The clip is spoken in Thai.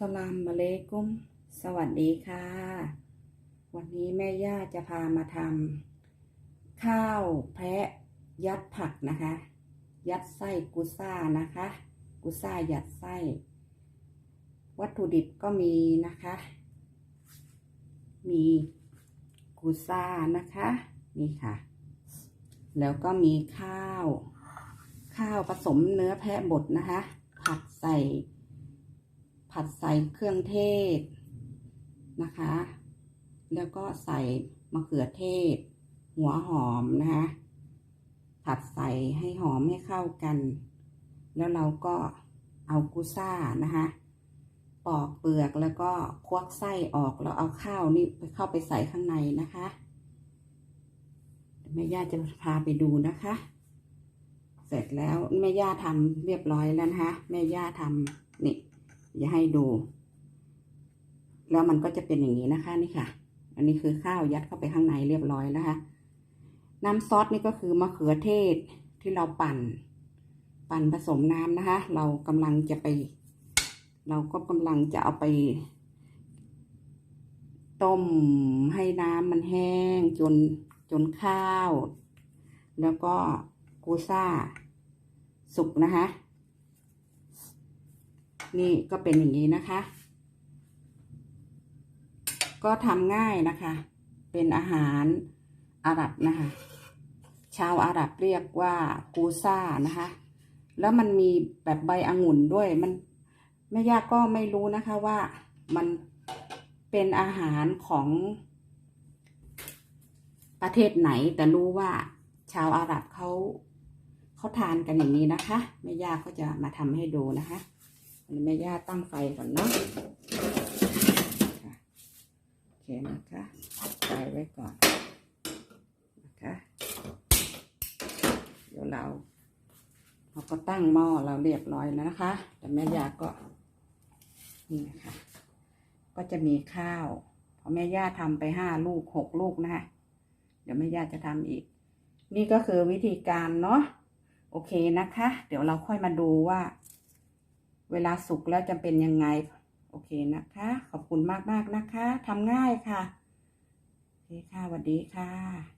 สลามมาเลกุม สวัสดีค่ะ วันนี้แม่ย่าจะพามาทำข้าวแพะยัดผักนะคะ ยัดไส้กุซ่านะคะ กุซ่ายัดไส้ วัตถุดิบก็มีนะคะ มีกุซ่านะคะ นี่ค่ะ แล้วก็มีข้าว ข้าวผสมเนื้อแพะบดนะคะ ผัดใส่ ผัดใส่เครื่องเทศนะคะ แล้วก็ใส่มะเขือเทศ หัวหอมนะคะ ผัดใส่ให้หอมให้เข้ากัน แล้วเราก็เอากุซ่านะคะ ปอกเปลือกแล้วก็ควักไส้ออกแล้วเอาข้าวนี่ไปเข้าไปใส่ข้างในนะคะแม่ย่าจะพาไปดูนะคะ เสร็จแล้วแม่ย่าทำเรียบร้อยแล้วนะคะ แม่ย่าทำนี่ จะให้ดู แล้วมันก็จะเป็นอย่างนี้นะคะนี่ค่ะ อันนี้คือข้าวยัดเข้าไปข้างในเรียบร้อยนะคะ น้ำซอสนี่ก็คือมะเขือเทศที่เราปั่น ปั่นผสมน้ำนะคะ เรากำลังจะไป เราก็กำลังจะเอาไป ต้มให้น้ำมันแห้งจนจนข้าว แล้วก็กูซ่า สุกนะคะ นี่ก็เป็นอย่างนี้นะคะ ก็ทำง่ายนะคะ เป็นอาหารอาหรับนะคะ ชาวอาหรับเรียกว่ากูซ่านะคะ แล้วมันมีแบบใบองุ่นด้วยมันแม่ย่าก็ไม่รู้นะคะว่ามันเป็นอาหารของประเทศไหนแต่รู้ว่าชาวอาหรับเขาเขาทานกันอย่างนี้นะคะแม่ย่าก็จะมาทำให้ดูนะคะ อันนี้แม่ย่าตั้งไฟก่อนเนาะโอเคนะคะไฟไว้ก่อนนะคะเดี๋ยวเราเราก็ตั้งหม้อเราเรียบร้อยแล้วนะคะ แต่แม่ยาก็นี่นะคะก็จะมีข้าวเพราะแม่ย่าทำไปห้าลูกหกลูกนะคะเดี๋ยวแม่ย่าจะทำอีก นี่ก็คือวิธีการเนาะโอเคนะคะ เดี๋ยวเราค่อยมาดูว่า เวลาสุกแล้วจะเป็นยังไง โอเคนะคะ ขอบคุณมากๆนะคะทำง่ายค่ะ โอเคค่ะสวัสดีค่ะ